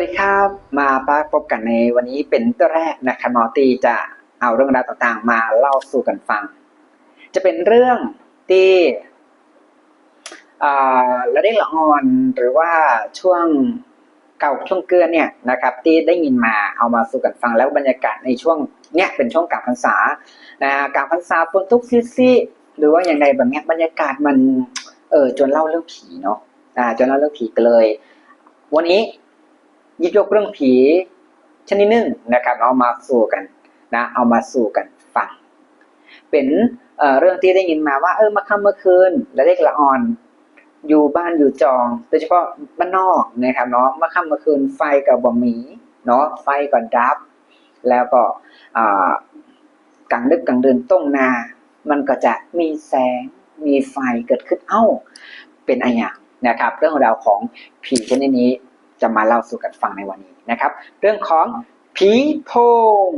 วัสดีครับ มาพบกันในวันนี้เป็นตัวแรกนะครับนอตีจะเอาเรื่องราวต่างๆ มาเล่าสู่กันฟัง จะเป็นเรื่องที่อ่าละเด็กละออนหรือว่าช่วงเก่าช่วงเกลือนเนี่ยนะครับที่ได้ยินมาเอามาสู่กันฟังแล้วบรรยากาศในช่วงเนี้ยเป็นช่วงกลางพรรษานะกลางพรรษาฝนตกซิๆหรือว่าอย่างไรแบบเนี้ยบรรยากาศมันเออจนเล่าเรื่องผีเนาะอ่าจนเล่าเรื่องผีกันเลย วันนี้ หยิบยกเรื่องผีชนิดหนึ่งนะครับเอามาสู่กันนะเอามาสู่กันฟัง เป็นเเรื่องที่ได้ยินมาว่าเออมาค่ำเมื่อคืนและเด็กละอ่อน อยู่บ้านอยู่จอง โดยเฉพาะบ้านนอกนะครับเนาะมาค่ำเมื่อคืนไฟกับบะหมี่เนาะไฟก่อนดับ แล้วก็กลางดึกกลางเดือนต้งนา มันก็จะมีแสงมีไฟเกิดขึ้นเอ้า เป็นอะไรอย่างนะครับ เรื่องราวของผีชนิดนี้ จะมาเล่าสู่กันฟังในวันนี้นะครับ เรื่องของผีโพง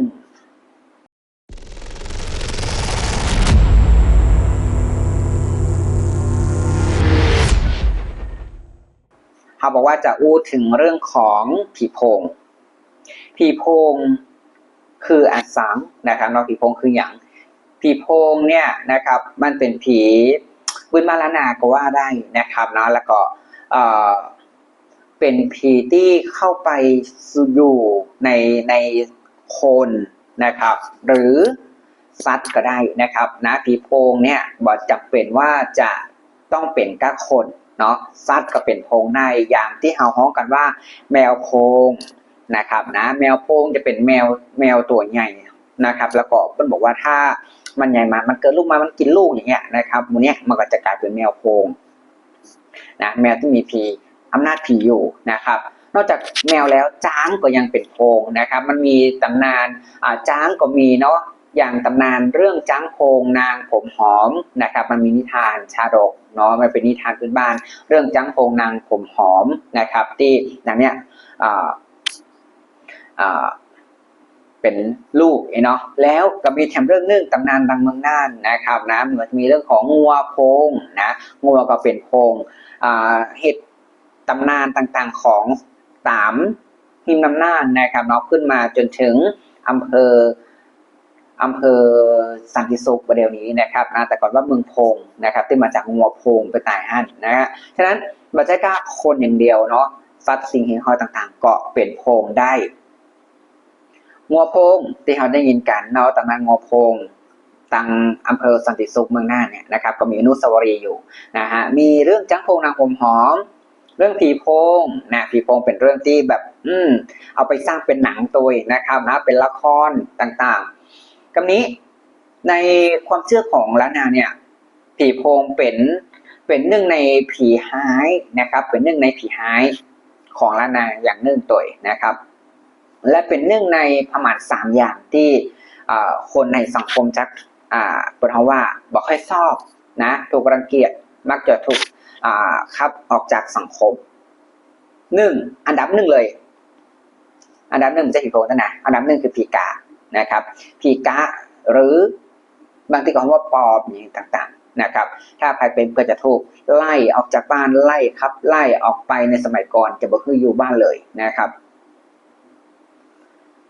เขาบอกว่าจะอู้ถึงเรื่องของผีโพง ผีโพงคืออัสังนะครับเนาะผีโพงคืออย่างผีโพงเนี่ยนะครับ มันเป็นผีบุญมาลนาก็ว่าได้นะครับเนาะแล้วก็เอ่อ เป็นผีที่เข้าไปอยู่ในในคนนะครับ หรือสัตว์ก็ได้นะครับนะผีโพงเนี่ยบอกจำเป็นว่าจะต้องเป็นก้าคนเนาะสัตว์ก็เป็นโพงในอย่างที่เฮาฮ้องกันว่า แมวโพงนะครับนะแมวโพงจะเป็นแมวแมวตัวใหญ่นะครับ แล้วก็เพิ่นบอกว่าถ้ามันใหญ่มา มันเกิดลูกมา มันกินลูกอย่างเงี้ยนะครับมูเนี้ยมันก็จะกลายเป็นแมวโพงนะแมวที่มีผี อำนาจผีอยู่นะครับ นอกจากแมวแล้วจ้างก็ยังเป็นโพงนะครับ มันมีตำนานจ้างก็มีเนาะอย่างตำนานเรื่องจ้างโพงนางผมหอมนะครับ มันมีนิทานชาดกเนาะมันเป็นนิทานพื้นบ้าน เรื่องจ้างโพงนางผมหอมนะครับ ที่นังเนี้ยเป็นลูกเนาะแล้วก็มีแถมเรื่องนึงตำนานดังเมืองน่านนะครับนะมันจะมีเรื่องของงัวโพงนะงัวก็เป็นโพงเหตุ ตำนานต่างๆของสามพิมพ์นำน่านนะครับเนาะขึ้นมาจนถึงอำเภออำเภอสันติสุขประเดี๋ยวนี้นะครับนะแต่ก่อนว่าเมืองพงนะครับที่มาจากงัวพงไปตายหันนะฮะฉะนั้นบัจจัยก้าคนอย่างเดียวเนาะสัตว์สิ่งห็นหอยต่างๆ เก็เป็นโพงได้งัวพงที่เราได้ยินกันเนาะตำนานงัวพงตังอำเภอสันติสุขเมืองน่านเนี่ยนะครับก็มีอนุสาวรีย์อยู่นะฮะมีเรื่องจ้างพงนางผมหอม เรื่องผีโพงนะผีโพงเป็นเรื่องที่แบบ อืม เอาไปสร้างเป็นหนังตัวนะครับนะเป็นละครต่างๆกับนี้ในความเชื่อของล้านนาเนี่ยผีโพงเป็นเป็นหนึ่งในผีหายนะครับ เป็นหนึ่งในผีหายของล้านนาอย่างหนึ่งตัวนะครับ และเป็นหนึ่งในประมาณสามอย่างที่คนในสังคมจักอ่าเปิดเขาว่าบอกให้ชอบนะ ถูกรังเกียจมักจะถูก อ่าคับออกจากสังคมหนึ่งอันดับหนึ่งเลย อันดับหนึ่งไม่ใช่ผีโพงนะอันดับหนึ่งคือผีกานะครับผีกาหรือบางทีก็คำว่าปอบอย่างต่างๆนะครับ ถ้าใครเป็นก็จะถูกไล่ออกจากบ้านไล่ครับ ไล่ออกไปในสมัยก่อนจะบอกคืออยู่บ้านเลยนะครับ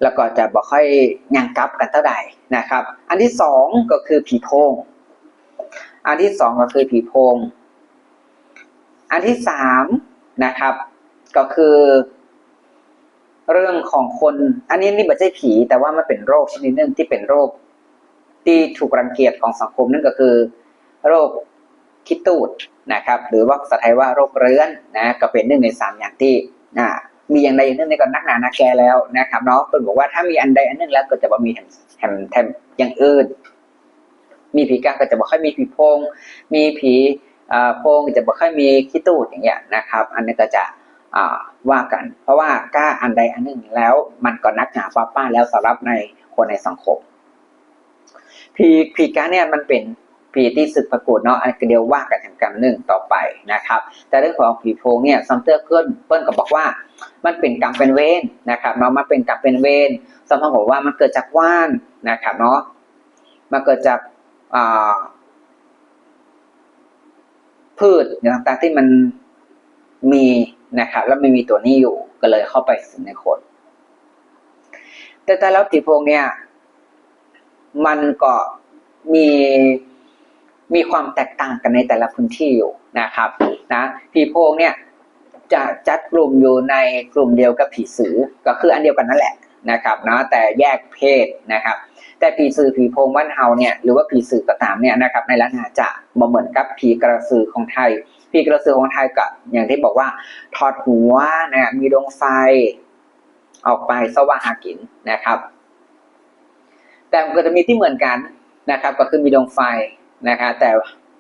แล้วก็จะบอกค่อยยังกลับกันเท่าใดนะครับ อันที่สองก็คือผีโพงอันที่สองก็คือผีโพง อันที่สามนะครับ ก็คือ เรื่องของคน อันนี้นี่ไม่ใช่ผี แต่ว่ามันเป็นโรคชนิดหนึ่งที่เป็นโรค ที่ถูกรังเกียจของสังคมนั่นก็คือ โรคคิดตูดนะครับ หรือว่าภาษาไทยว่าโรคเรื้อนนะก็เป็นหนึ่งในสามอย่างที่อ่ามีอย่างใดอย่างหนึ่งในก่อนนักหนานักแกแล้วนะครับเนาะเพิ่นบอกว่าถ้ามีอันใดอันหนึ่งแล้วก็จะบ่มีแถมแถมแถมอย่างอื่น มีผีกางก็จะบ่ค่อยมีผีโพง มีผี โพงจะบ่ค่อยมีขี้ตูดอย่างเงี้ยนะครับ อันนี้ก็จะว่ากัน เพราะว่ากล้าอันใดอันหนึ่งแล้วมันก็นักหนาป้าป้าแล้วสำหรับในคนในสังคมผีผีกาเนี่ยมันเป็นผีที่ศึกปรากฏเนาะอันเดียวว่ากันทางการหนึ่งต่อไปนะครับ แต่เรื่องของผีโพงเนี่ยซัมเตอร์เพื่นเพื่นก็บอกว่า มันเป็นกรรมเป็นเวรนะครับเนาะมันเป็นกรรมเป็นเวรซัมเตอร์บอกว่ามันเกิดจากว่านนะครับเนาะมันเกิดจากอ่า พืชต่างๆที่มันมีนะครับ แล้วไม่มีตัวนี้อยู่ก็เลยเข้าไปสิงในคน แต่แต่แล้วผีโพงเนี่ย มันก็มีมีความแตกต่างกันในแต่ละพื้นที่อยู่นะครับ นะผีโพงเนี่ยจะจัดกลุ่มอยู่ในกลุ่มเดียวกับผีสือก็คืออันเดียวกันนั่นแหละนะครับนะแต่แยกเพศนะครับ แต่ผีสือผีโพงบ้านเฮาเนี่ยหรือว่าผีสือก็ตามเนี่ยนะครับในล้านนาจะบ่เหมือนกับผีกระสือของไทยผีกระสือของไทยก็อย่างที่บอกว่า ถอดหัวนะมีดวงไฟ ออกไปสว่างหากินนะครับ แต่มันก็จะมีที่เหมือนกันนะครับ ก็คือมีดวงไฟนะครับแต่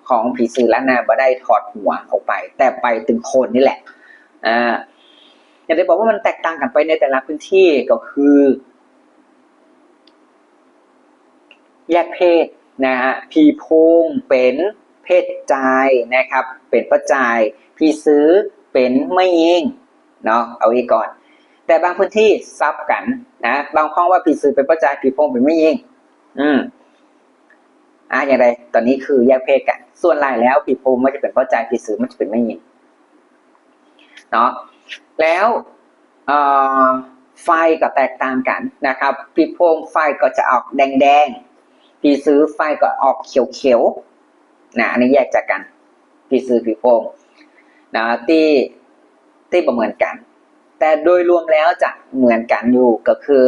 ของผีสือล้านนาบ่ได้ถอดหัวออกไป แต่ไปถึงโคนนี่แหละอ่าอย่างที่บอกว่ามันแตกต่างกันไปในแต่ละพื้นที่ก็คือ แยกเพศนะฮะพีพงเป็นเพศชายนะครับ เป็นประจายพีซื้อเป็นไม่ยิงเนาะเอาอีกก่อน แต่บางพื้นที่ซับกันนะบางข้องว่าพีซื้อเป็นประจายพีพงเป็นไม่ยิงอืมอะอย่างไรตอนนี้คือแยกเพศกัน ส่วนลายแล้วพีพงมันจะเป็นประจายพีซื้อมันจะเป็นไม่ยิงเนาะแล้วไฟก็แตกต่างกันนะครับปีพงไฟก็จะออกแดง ๆปีซื้อไฟก็ออกเขียวๆนะอันนี้แยกจากกันปีซื้อปีโพงนะที่ที่ประเหมือนกัน แต่โดยรวมแล้วจะเหมือนกันอยู่ก็คือ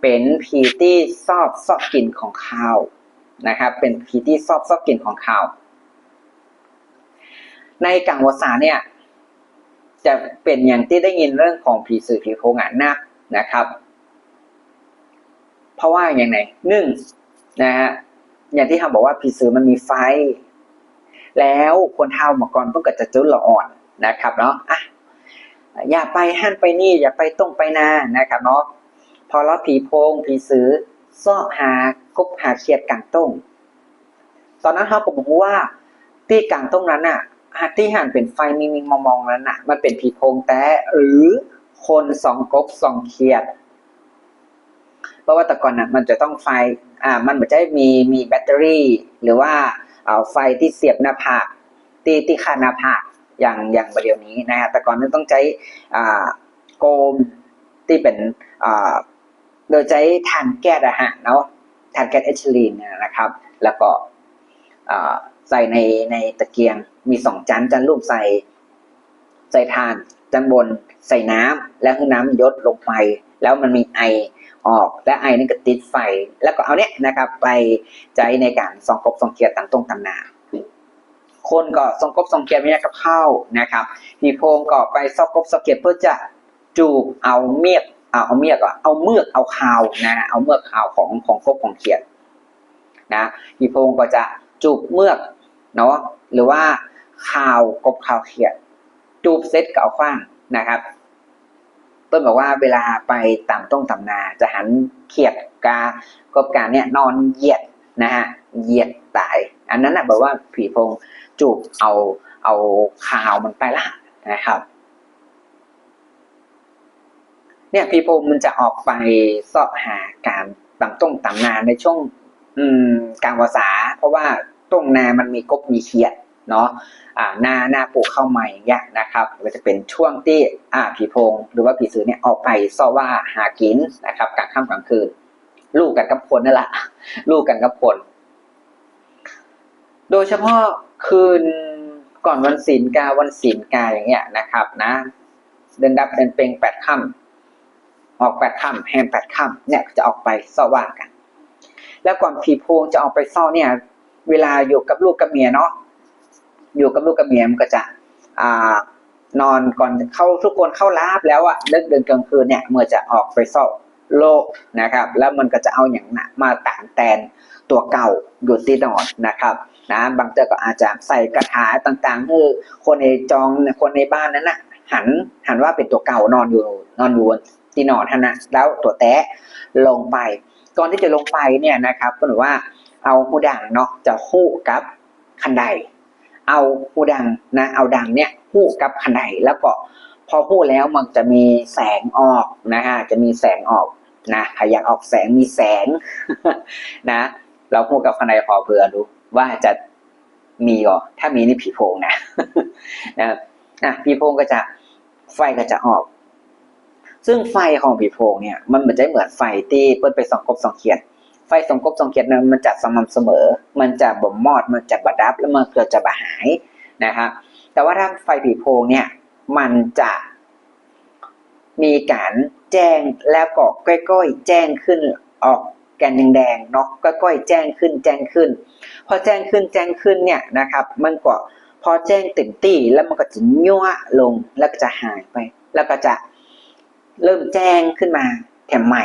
เป็นผีที่ชอบชอบกลิ่นของข้าวนะครับ เป็นผีที่ชอบชอบกลิ่นของข้าวในกังวสาเนี่ยจะเป็นอย่างที่ได้ยินเรื่องของผีสื่อผีโพงอะนักนะครับ เพราะว่าอย่างไรหนึ่ง นะฮะอย่างที่เขาบอกว่าผีสือมันมีไฟ แล้วคนเท่ามาก่อนเพิ่งก็จะจุดละอ่อนนะครับเนาะอะอย่าไปหันไปนี่อย่าไปตรงไปนานะครับเนาะพอเราผีโพงผีสือซ่อหากบหาเขียดกลางต้งตอนนั้นเขาก็บอกว่าที่กลางต้งนั้นอะที่หันเป็นไฟมีมีมองมองนั้นน่ะ มันเป็นผีโพงแต่หรือคนสองกบสองเขียด เพราะว่าแต่ก่อนน่ะ มันจะต้องไฟ อ่ามันจะมีมีแบตเตอรี่ หรือว่าเอาไฟที่เสียบหน้าผากที่ที่คาหน้าผากอย่างอย่างประเดี๋ยวนี้นะฮะแต่ก่อนนั้นต้องใช้อ่าโกมที่เป็นอ่าโดยใช้ทานแก๊สอะฮะเนาะทานแก๊สเอทิลีนนะครับ แล้วก็อ่าใส่ในในตะเกียงมีสองจานจานรูปใส่ ใส่ทานจานบนใส่น้ำแล้วให้น้ำยดลงไป แล้วมันมีไอ ออก และไอนี่ก็ติดไฟ แล้วก็เอาเนี้ยนะครับ ไปใจในการส่องกบส่องเกียร์ต่างตรงต่างนาคนก็ส่องกบส่องเกียร์ไม่ยากกับข้าวนะครับมีโพงก็ไปส่องกบส่องเกียร์เพื่อจะจูบเอาเมียกเอาเอาเมียกเอาเมือกเอาคาวนะเอาเมือกคาวของของกบของเขียดนะมีโพงก็จะจูบเมือกเนาะหรือว่าข่าวกบข่าวเขียดจูบเซตกับเอาขว้างนะครับ ต้นบอกว่าเวลาไปตามต้องตำนาจะหันเขียดกากบการเนี่ยนอนเหยียดนะฮะเหยียดตาย อันนั้นนะบอกว่าผีพงจูบเอาเอาข่าวมันไปละนะครับเนี่ยผีพงมันจะออกไปสอบหาการตามต้องตำนาในช่วงอืมกลางภาษา เพราะว่าตรงนามันมีกบมีเขียด เนาะอ่าหน้าหน้าปลูกเข้าใหม่อย่างเงี้ยนะครับก็จะเป็นช่วงที่อ่าผีโพงหรือว่าผีสือเนี่ยออกไปซ่อว่าหากินนะครับกลางค่ำกลางคืนลูกกันกับคนนั่นแหละลูกกันกับคน โดยเฉพาะคืนก่อนวันศีลกาวันศีลกาอย่างเงี้ยนะครับ นะ เดินดับเดินเปงแปดค่ำออกแปดค่ำแฮมแปดค่ำเนี่ยจะออกไปซ่อว่ากัน แล้วก่อนผีโพงจะออกไปซ่อเนี่ย เวลาอยู่กับลูกกับเมียเนาะ อยู่กับลูกกับเมียมันก็จะอ่านอนก่อนเข้าทุกคนเข้าลาบแล้วอะเลิกเดินกลางคืนเนี่ยเมื่อจะออกไปซ่อโลกนะครับ แล้วมันก็จะเอาอย่างนะมาต่างแตนตัวเก่าอยู่ที่นอนนะครับนะบางเจ้าก็อาจจะใส่กระถาต่างๆคือคนในจองคนในบ้านนั้นนะหันหันว่าเป็นตัวเก่านอนอยู่นอนอยู่ที่นอนท่านนะแล้วตัวแตะลงไปก่อนที่จะลงไปเนี่ยนะครับก็ถือว่าเอาหูด่างเนาะจะหู้กับคันได เอาหูดังนะเอาดังเนี่ยหู้กับคันไดแล้วก็พอหู้แล้วมันจะมีแสงออกนะฮะจะมีแสงออกนะใครอยากออกแสงมีแสงนะ เราหู้กับคันไดพอเผื่อดูว่าจะมีก็ถ้ามีนี่ผีโพงนะนะนะผีโพงก็จะไฟก็จะออก ซึ่งไฟของผีโพงเนี่ยมันเหมือนจะเหมือนไฟที่เปิ้ลไปส่องกบส่องเขียด ฟส่องกบส่องเขียดนั้นมันจะสม่ำเสมอ มันจะบ่มมอด มันจะบดับ แล้วมันเก็จะบหายนะครับ แต่ว่าถ้าไฟผีโพงเนี่ยมันจะมีการแจ้งแล้วก็ก้อยๆแจ้งขึ้นออกแกนแดงๆเนาะก้อยๆแจ้งขึ้นแจ้งขึ้น พอแจ้งขึ้นแจ้งขึ้นเนี่ยนะครับ มันก็พอแจ้งเต็มที่แล้วมันก็จะยั่วลงแล้วก็จะหายไป แล้วก็จะเริ่มแจ้งขึ้นมาแถมใหม่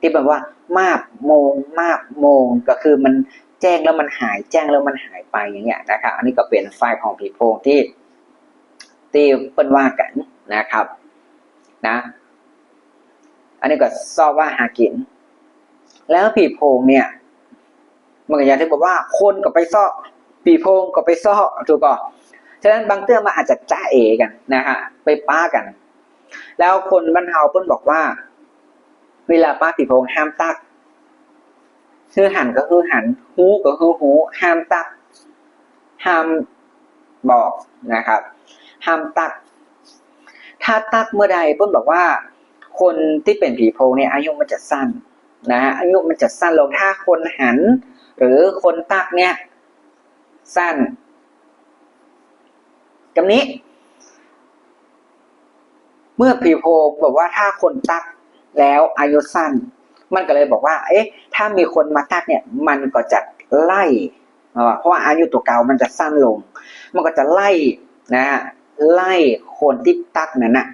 ที่แบบว่ามาบโมง มาบโมง ก็คือมันแจ้งแล้วมันหายแจ้งแล้วมันหายไปอย่างเงี้ยนะครับ อันนี้ก็เป็นไฟล์ของผีโพงที่ที่เปิ้นว่ากันนะครับนะ อันนี้ก็ซอบว่าหากิน แล้วผีโพงเนี่ยมันก็อย่างที่บอกว่าคนก็ไปซ่อปีโพงก็ไปซ่อถูกป่ะฉะนั้นบางเตื้อมาอาจจะจ้าเอกันนะฮะไปป้ากัน แล้วคนบ้านเฮาเปิ้นบอกว่า เวลาป้าปีโพงห้ามตักคือหันก็คือหันหูก็คือหู ห้ามตัก ห้ามบอกนะครับ ห้ามตัก ถ้าตักเมื่อใดเปิ้นบอกว่า คนที่เป็นผีโพงเนี่ยอายุมันจะสั้นนะฮะอายุมันจะสั้นลงถ้าคนหัน หรือคนตักเนี่ย สั้นกับนี้ เมื่อผีโพงบอกว่าถ้าคนตัก แล้วอายุสั้น มันก็เลยบอกว่า เอ๊ะ ถ้ามีคนมาตักเนี่ย มันก็จะไล่เพราะว่าอายุตัวเก่ามันจะสั้นลง มันก็จะไล่นะฮะไล่คนที่ตักนั้นนะ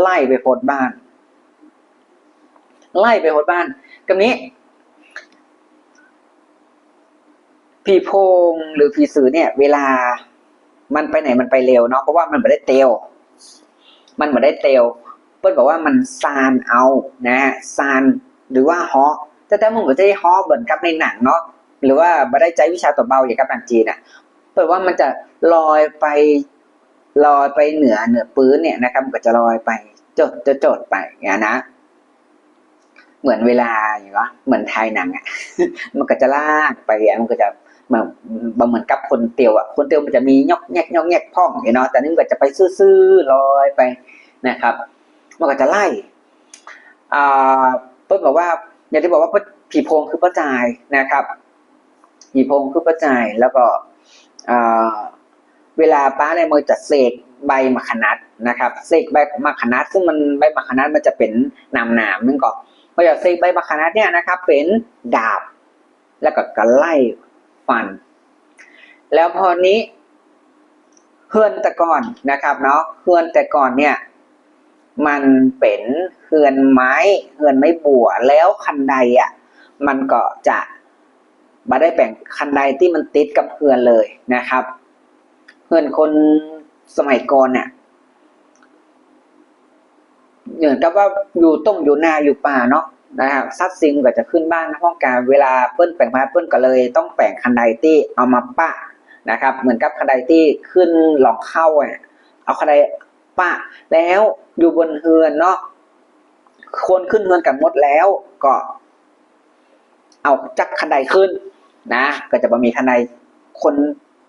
ไล่ไปโพดบ้าน ไล่ไปโพดบ้านกับนี้ผีโพงหรือผีสือเนี่ย เวลามันไปไหนมันไปเร็วเนาะเพราะว่ามันไม่ได้เตลมันไม่ได้เตล เปิ้ลบอกว่ามันซานเอานะซานหรือว่าฮอแต่แต่มันไม่ได้ฮอเหมือนกับในหนังเนาะหรือว่าไม่ได้ใจวิชาตัวเบาอย่างกับหนังจีนอะเปิดว่ามันจะลอยไปลอยไปเหนือเหนือปื้นเนี่ยนะครับมันก็จะลอยไปจดจะจดไปอย่างนะ เหมือนเวลาอย่างเงี้ยเหมือนไทยหนังอะมันก็จะลากไปอะมันก็จะเหมือนเหมือนกับคนเตียวอะคนเตียวมันจะมียอกแยกยอกแยกพ่องเนาะแต่นี่มันก็จะไปซื่อๆลอยไปนะครับ มันก็จะไล่เปิ้ลบอกว่า อย่างที่บอกว่าผีโพงคือประจายนะครับผีโพงคือประจายแล้วก็เวลาป้าในมือจะเสกใบมะขนัดนะครับเสกใบมะขนัดซึ่งมันใบมะขนัดมันจะเป็นนามนามนึงก่อนพอจะเสกใบมะขนัดเนี่ยนะครับ เป็นดาบ แล้วก็กระไล่ฟัน แล้วพอนี้เฮือนแต่ก่อนนะครับเนาะเฮือนแต่ก่อนเนี่ย มันเป็นเฮือนไม้เฮือนไม้บัวแล้วคันใดอะมันก็จะมาได้แบ่งคันใดที่มันติดกับเฮือนเลยนะครับเฮือนคนสมัยก่อนเนี่ยเหมือนกับว่าอยู่ต้มอยู่นาอยู่ป่าเนาะนะครับซัดซิงก็จะขึ้นบ้านห้องการเวลาเปิ้ลแปลงมาเปิ้ลก็เลย ต้องแปลงคันใดที่เอามาปะนะครับ เหมือนกับคันใดที่ขึ้นหลองเข้าเนี่ยเอาคันใด ปะแล้วอยู่บนเฮือนเนาะคนขึ้นเฮือนกันหมดแล้วก็เอาจักคันใดขึ้นนะก็จะบ่มีคันใดคน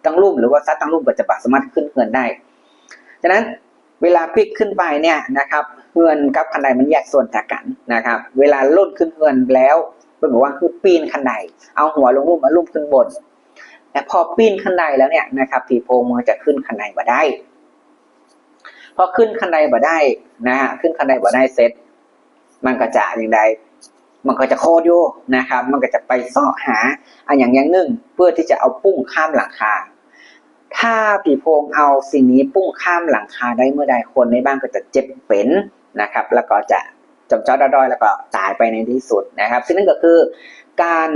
ตั้งรูปหรือว่าซัดตั้งรูปก็จะบสามารถขึ้นเฮือนได้ฉะนั้นเวลาพลิกขึ้นไปเนี่ยนะครับเฮือนกับคันไดมันแยกส่วนจากกันนะครับ เวลาล่นขึ้นเฮือนแล้วเป็นบอกว่าคือปีนคันไดเอาหัวลงรูปมาลุ่มขึ้นบนแต่พอปีนคันไดแล้วเนี่ยนะครับผีโพงมันจะขึ้นคันไดบ่ได้ พอขึ้นคันไดบ่ได้นะฮะขึ้นคันไดบ่ได้เสร็จมันก็จะอย่างใดมันก็จะโคดอยู่นะครับ มันก็จะไปซ่อหาอันอย่างอย่างหนึ่งเพื่อที่จะเอาปุ้งข้ามหลังคา ถ้าผีโพงเอาสิ่งนี้ปุ้งข้ามหลังคาได้เมื่อใดคนในบ้านก็จะเจ็บเป็นนะครับ แล้วก็จะจมจ้อดอยแล้วก็ตายไปในที่สุดนะครับ ซึ่งนั่นก็คือการ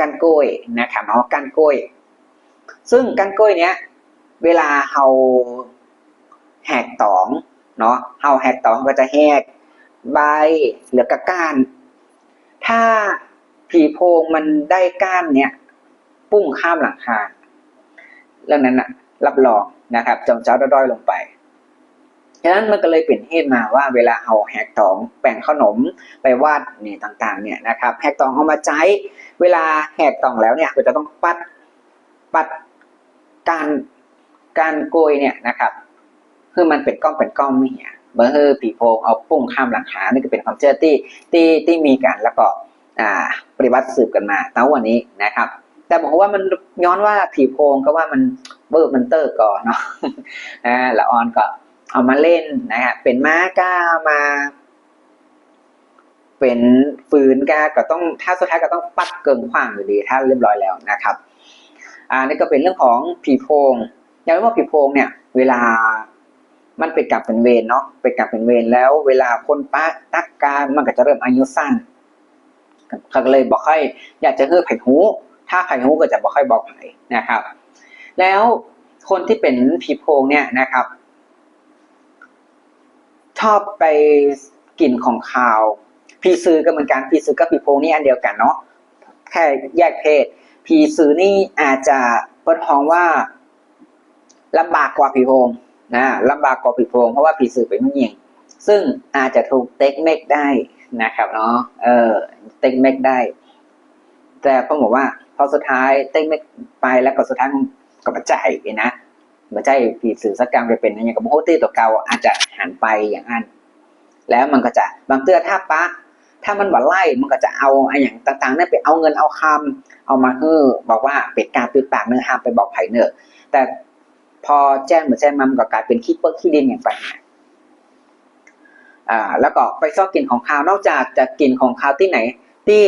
การโกยนะครับเนาะการโกยซึ่งการโกยเนี้ยเวลาเฮา แหกตองเนาะเฮาแหกตองก็จะแหกใบเหรือกระก้าน ถ้าผีโพงมันได้ก้านเนี้ยปุ้งข้ามหลังคาเรื่องนั้นนะรับรองนะครับจงเจ้าด้อยลงไปฉะนั้นมันก็เลยเป็นเหตุมาว่าเวลาเอาแหกตองแป่งขนมไปวาดนี่ต่างๆ เนี่ยนะครับแหกตองเอามาใช้เวลาแหกตองแล้วเนี่ยก็จะต้องปัดปัดการการโกยเนี่ยนะครับ คือมันเป็นก้อนเป็นก้อนไม่เหี้ยเบอร์เฮอผีโพงเอาพุ่งข้ามหลังคานี่ก็เป็นความเชื่อที่ที่ที่มีกันแล้วก็อ่าปฏิบัติสืบกันมาตั้งวันนี้นะครับ แต่บอกว่ามันย้อนว่าผีโพงก็ว่ามันเบอร์มันเตอร์ก่อนเนาะอ่าละออนก็เอามาเล่นนะฮะเป็นม้าก้ามา เป็นฝืนกาก็ต้องถ้าสุดท้ายก็ต้องปัดเกิงขว้างอยู่ดี ถ้าเรียบร้อยแล้วนะครับอ่านี่ก็เป็นเรื่องของผีโพงอย่างที่ว่าผีโพงเนี่ย เวลา มันเป็นกลับเป็นเวรเนาะเป็นกลับเป็นเวรแล้ว เวลาคนป้าตักการมันก็จะเริ่มอายุสั้นเขาก็เลยบอกให้อยากจะเฮือไผ่หูถ้าไผ่หูก็จะบอกให้บอกไผ่นะครับ แล้วคนที่เป็นผีโพงเนี่ยนะครับ ชอบไปกลิ่นของข่าวพีซื้อก็เหมือนกันพีซื้อกับผีโพงนี่อันเดียวกันเนาะแค่แยกเพศผีซื้อนี่อาจจะเปิ้นท้องว่าลำบากกว่าผีโพง นะลำบากกว่าผีโพงเพราะว่าผีซือเป็นผู้หญิง ซึ่งอาจจะถูกเต็กเมกได้นะครับเนาะเออเต็กเมกได้ แต่ต้องบอกว่าพอสุดท้ายเต็กเมกไปแล้วก็สุดท้ายก็มาใจายนะมาใจายผีสื่อสักกรรมไปเป็นอย่างกับโฮตี้ตัวเก่าอาจจะหันไปอย่างนั้นแล้วมันก็จะบางเตื้อถ้าปะถ้ามันบ่ไล่มันก็จะเอาไอ้อย่างต่างๆนั่นไปเอาเงินเอาคำเอามาเฮ้อบอกว่าเป็ดการปิดปากเนื้อห้ามไปบอกไผ่เนอแต่ พอแจ้งเหมือนแจ้งมันก็กลายเป็นขี้เปิ้ลขี้ดินอย่างไปอ่าแล้วก็ไปซ่อกลิ่นของข้าวนอกจากจะกลิ่นของข้าวที่ไหน ที่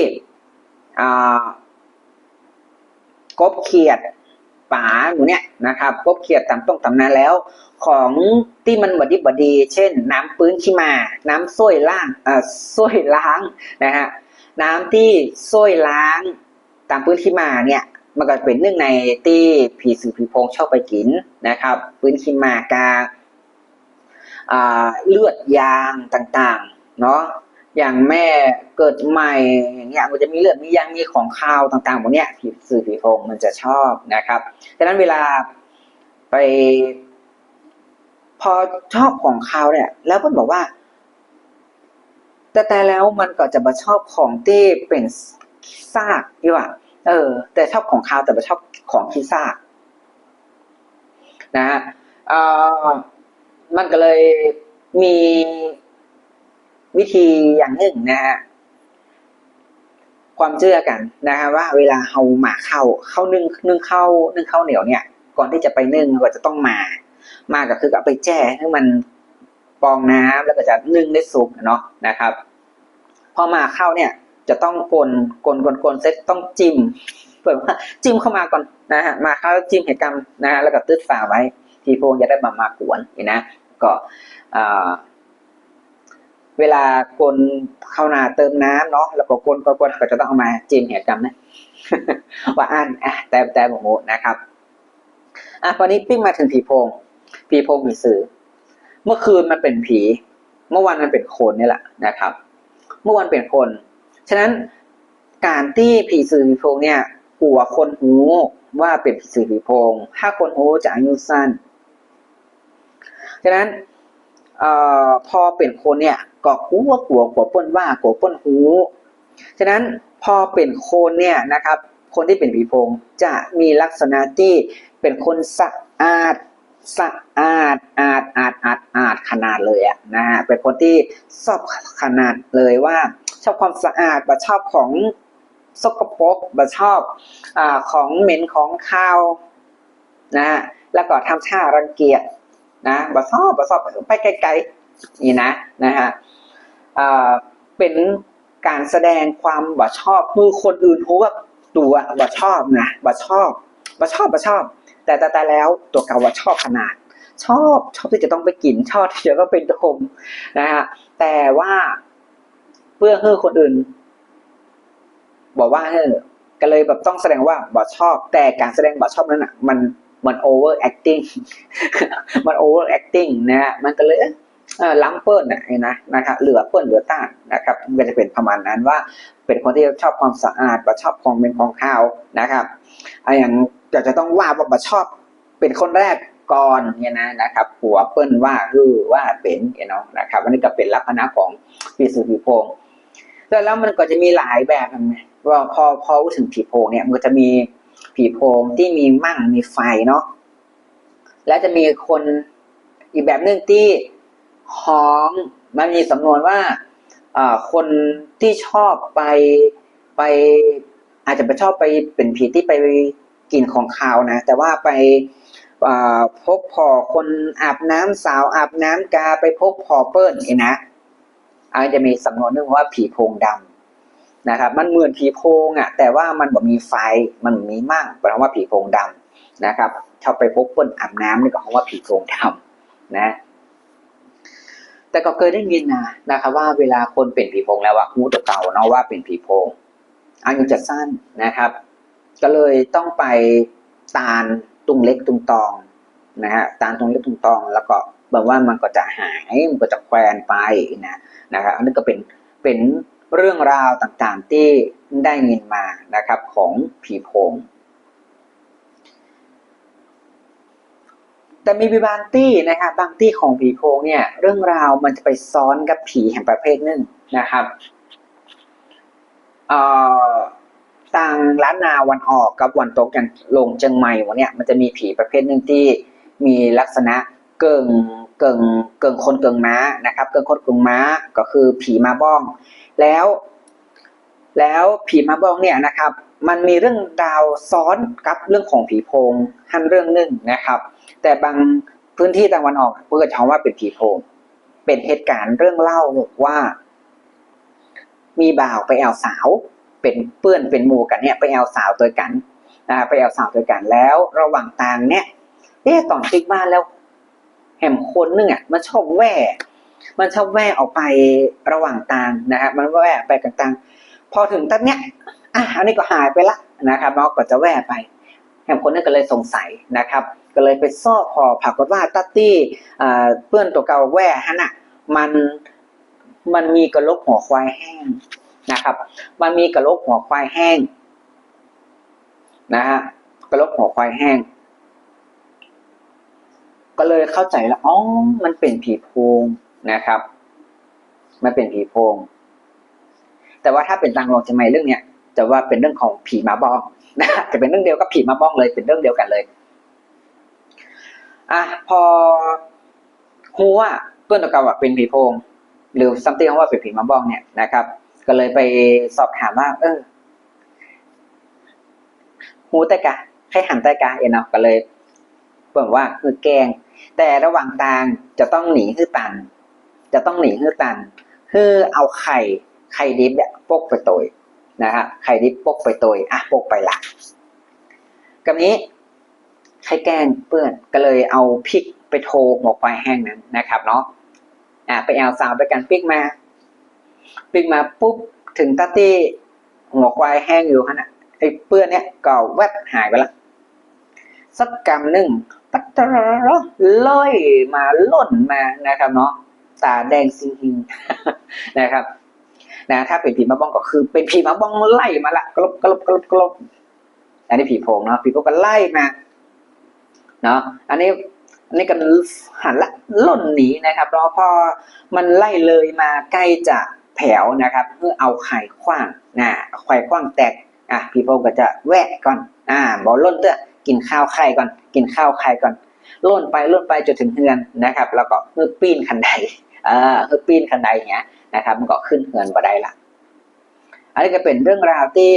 อ่ากบเขียดป๋าหมูเนี่ยนะครับกบเขียดตามต้องตำนานแล้ว ของที่มันบดีบดี เช่น น้ำปื้นขี้มา น้ำส้วยล่างอ่าส้วยล้างนะฮะน้ำที่ส้วยล้างตามปื้นขี้มาเนี่ย มันก็เป็นหนึ่งในที่ผีสื่อผีโพงชอบไปกินนะครับปื้นขี้มากาเลือดยางต่างๆเนาะอย่างแม่เกิดใหม่อย่างเงี้ยมันจะมีเลือดมียางมีของข้าวต่างๆพวกเนี้ยผีสื่อผีโพงมันจะชอบนะครับดังนั้นเวลาไป พอชอบของเขาวเนี่ย แล้วเพิ่นบอกว่า แต่แต่แล้วมันก็จะมาชอบของที่เป็นซากที่ว่า เออ แต่ชอบของเขาแต่ไม่ชอบของที่ซานะฮะมันก็เลยมีวิธีอย่างหนึ่งนะฮะความเชื่อกันนะฮะว่าเวลาเฮาหมาเข้าเข้านึ่งนึ่งเข้านึ่งเข้าเหนียวเนี่ย ก่อนที่จะไปนึ่งก็จะต้องมา มาก็คือเอาไปแช่ให้มันปองน้ำแล้วก็จะนึ่งได้สุกเนาะนะครับ พอมาเข้าเนี่ย จะต้องกลกลกลกลเสร็จต้องจิ้มเปิดว่าจิ้มเข้ามาก่อนนะฮะมาเข้าจิ้มเหตุกรรมนะฮะแล้วก็ตืดฝาไว้ ทีโพงจะได้มามากวนเห็นะก็เวลากลเข้านาเติมน้ำเนาะแล้วก็กลกลกลก็จะต้องเอามาจิ้มเหตุกรรมนะว่าอ่านอะแต่แต่โมโหนะครับอะตอนนี้ปิ้งมาถึงผีโพงผีโพงผีสื่อเมื่อคืนมันเป็นผี เมื่อวานมันเป็นคนนี่แหละนะครับ เมื่อวานเป็นคน ฉะนั้นการที่ผีสื่อผีโพงเนี่ยกลัวคนหูว่าเป็นผีสื่อผีโพง ถ้าคนหูจะอายุสั้น ฉะนั้นเอ่อพอเป็นคนเนี่ยก็กลัวกลัวกลัวป้นว่ากลัวป้นหู ฉะนั้นพอเป็นคนเนี่ยนะครับ คนที่เป็นผีโพงจะมีลักษณะที่เป็นคนสะอาดสะอาดอาดอาดอาดอาดขนาดเลยอะนะฮะเป็นคนที่ชอบขนาดเลยว่า ชอบความสะอาดบ่ชอบของสกปรกบ่ชอบอของเหม็นของคาวนะฮะแล้วก็ทำท่ารังเกียจนะบ่ชอบบ่ชอบไปไกลๆนี่นะนะฮะเป็นการแสดงความบ่ชอบมือคนอื่นรู้ว่าตัวบ่ชอบนะบ่ชอบบ่ชอบบ่ชอบ แต่แต่แต่แล้วตัวเก่าว่าชอบขนาด ชอบชอบที่จะต้องไปกินชอบที่จะต้องเป็นดมนะฮะแต่ว่า พื่อให้คนอื่นบอกว่าเออก็เลยแบบต้องแสดงว่าบอชอบ แต่การแสดงบอชอบนั้นอะ มันมัน over acting มัน over acting นะฮะมันก็เลยล้ำเปิ้ลนะนะนะครับเหลือเปิ้ลเหลือต้านนะครับมันก็จะเป็นประมาณนั้นว่า เป็นคนที่ชอบความสะอาดบอชอบของเป็นของข้าวนะครับไออย่างจะจะต้องว่าว่าบอชอบเป็นคนแรกก่อนเนี่ยนะนะครับหัวเปิ้ลว่าคือว่าเป็นเนาะนะครับอันนี้ก็เป็นลักษณะของปีสุผีพง แต่แล้วมันก็จะมีหลายแบบนะว่าพอพอพูดถึงผีโพงเนี่ยมันก็จะมีผีโพงที่มีมั่งมีไฟเนาะแล้วจะมีคนอีกแบบหนึ่งที่ของมันมีสำนวนว่าคนที่ชอบไปไป อาจจะไปชอบไปเป็นผีที่ไปกินของขาวนะ แต่ว่าไปาพบพอคนอาบน้ำสาวอาบน้ำกาไปพบพอเปิ้ลเองนะ อาจจะมีสำนวนนึงว่าผีโพงดำนะครับ มันเหมือนผีโพงอะ แต่ว่ามันบ่มีไฟ มันมีมั่งแปลว่าผีโพงดำนะครับชอบไปพบเปิ้ลอาบน้ำนี่ก็คำว่าผีโพงดำนะ แต่ก็เคยได้ยินนะนะครับ ว่าเวลาคนเป็นผีโพงแล้วอะฮู้ตัวเก่าเนาะว่าเป็นผีโพงอายุจะสั้นนะครับ ก็เลยต้องไปตาลตุงเล็กตุงตองนะฮะตาลตุงเล็กตุงตองแล้วก็ แบบว่ามันก็จะหายมันก็จะแควนไปนะนะครับอันนี้ก็เป็นเป็นเรื่องราวต่างๆที่ได้ยินมานะครับของผีโพงแต่มีบางตี้นะครับบางตี้ของผีโพงเนี่ยเรื่องราวมันจะไปซ้อนกับผีแห่งประเภทหนึ่งนะครับเอ่อต่างล้านนาวันออกกับวันตกอย่างลงเชียงใหม่วันเนี้ยมันจะมีผีประเภทหนึ่งที่มีลักษณะเกิง เกิงเกิงคนเกิงม้านะครับ เกิงคนเกิงม้าก็คือผีมาบ้อง แล้ว แล้วผีมาบ้องเนี่ยนะครับ มันมีเรื่องราวซ้อนกับเรื่องของผีโพงหันเรื่องหนึ่งนะครับ แต่บางพื้นที่ตะวันออกเพื่อจะว่าเป็นผีโพง เป็นเหตุการณ์เรื่องเล่าว่า มีบ่าวไปแอวสาว เป็นเพื่อนเป็นหมู่กันเนี่ยไปแอวสาวตัวกันนะไปแอวสาวตัวกันแล้ว ระหว่างทางเนี่ยเอ๊ะตอนคลิกบ้านแล้ว แหมคนนึงอะมันชอบแหวมันชอบแหวออกไประหว่างทางนะครับมันแหวไปกลางๆพอถึงตัดเนี้ยอะอันนี้ก็หายไปละนะครับเนาก็จะแหวไปแหมคนนึงก็เลยสงสัยนะครับ ก็เลยไปซ่อคอผักฏว่าตัตตี้เพื่อนตัวเก่าแหวฮะน่ะมันมันมีกระโหลกหัวควายแห้งนะครับ มันมีกระโหลกหัวควายแห้งนะฮะกระโหลกหัวควายแห้ง ก็เลยเข้าใจแล้วอ๋อมันเป็นผีโพงนะครับ มันเป็นผีโพง แต่ว่าถ้าเป็นตังลงจะไม่เรื่องเนี้ยจะว่าเป็นเรื่องของผีมาบ้องนะจะเป็นเรื่องเดียวกับผีมาบ้องเลย เป็นเรื่องเดียวกันเลยอะพอฮูว่าเพื่อนตัวเก่าเป็นผีโพง หรือซัมติงว่าเป็นผีมาบ้องเนี่ยนะครับ ก็เลยไปสอบถามว่าเออฮูแต่กะให้หันแต่กะเอ็นเอาก็เลย บอว่าคือแกง แต่ระหว่างทางจะต้องหนีคือตัน จะต้องหนีคือตันคือเอาไข่ไข่ดิบเนี่ยปกไปโตยนะฮะไข่ดิบปกไปโตยอะปกไปละกับนี้ไข่แกงเปื้อนก็เลยเอาพริกไปโทหมกไฟแห้งนั้นนะครับเนาะอะไปเอาสาวไปกันพริกมาพริกมาปุ๊บถึงตาที่หัวควายแห้งอยู่ขนาดไอ้เปื้อนเนี่ยก็แวบหายไปละ สักกำหนึ่งปัตตะระลอยมาล่นมานะครับเนาะตาแดงซิงหิงนะครับนะถ้าเป็นผีมาบ้องก็คือเป็นผีมาบ้องไล่มาละกลบกลบกลบกลบอันนี้ผีโพงเนาะผีโพงก็ไล่มาเนาะอันนี้อันนี้ก็หันละล่นหนีนะครับแล้วพอมันไล่เลยมาใกล้จะแผวนะครับ เพื่อเอาไข่ขว้างนะไข่ขว้างแตกอะผีโพงก็จะแวะก่อนอ่าบอลล่นเตอะ กินข้าวไข่ก่อน กินข้าวไข่ก่อนล่นไปล่นไปจนถึงเฮือนนะครับ แล้วก็เพื่อปีนคันไดเอ่าเพื่อปีนคันไดเนี้ยนะครับ มันก็ขึ้นเฮือนมาได้ละอันนี้ก็เป็นเรื่องราวที่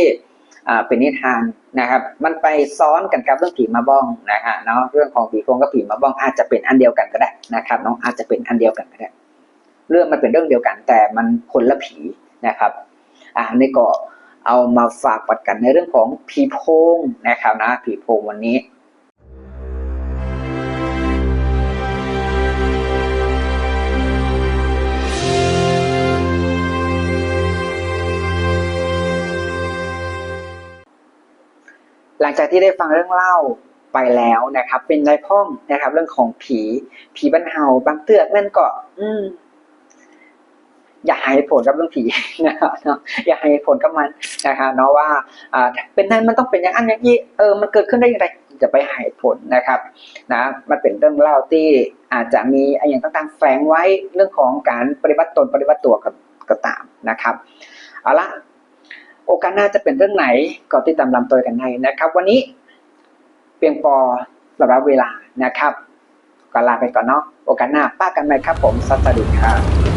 อ่าเป็นนิทานนะครับ มันไปซ้อนกันกับเรื่องผีมาบ้องนะฮะเนาะเรื่องของผีโพงกับผีมาบ้องอาจจะเป็นอันเดียวกันก็ได้นะครับน้องอาจจะเป็นอันเดียวกันก็ได้ เรื่องมันเป็นเรื่องเดียวกันแต่มันคนละผีนะครับอ่านี่ก็ เอามาฝากปัดกันในเรื่องของผีโพงนะครับนะผีโพงวันนี้หลังจากที่ได้ฟังเรื่องเล่าไปแล้วนะครับ เป็นไรพ่องนะครับ เรื่องของผี ผีบรรเทาบางเตือกนั่นก็ อืม อย่าให้ผลกับเรื่องผีนะครับเนาะอย่าให้ผลกับมันนะครับเนาะว่าอ่าเป็นนั้นมันต้องเป็นอย่างนั้นอย่างนี้เออมันเกิดขึ้นได้อย่างไรจะไปให้ผลนะครับนะมันเป็นเรื่องเล่าที่อาจจะมีอะไรอย่างต่างๆแฝงไว้เรื่องของการปฏิบัติตนปฏิบัติตัวกับก็ตามนะครับเอาละโอกาสหน้าจะเป็นเรื่องไหนก็ติดตามลำตัวกันได้นะครับ วันนี้เพียงพอสำหรับเวลานะครับก็ลาไปก่อนเนาะโอกาสหน้าป้ากันไหมครับผมสวัสดีครับ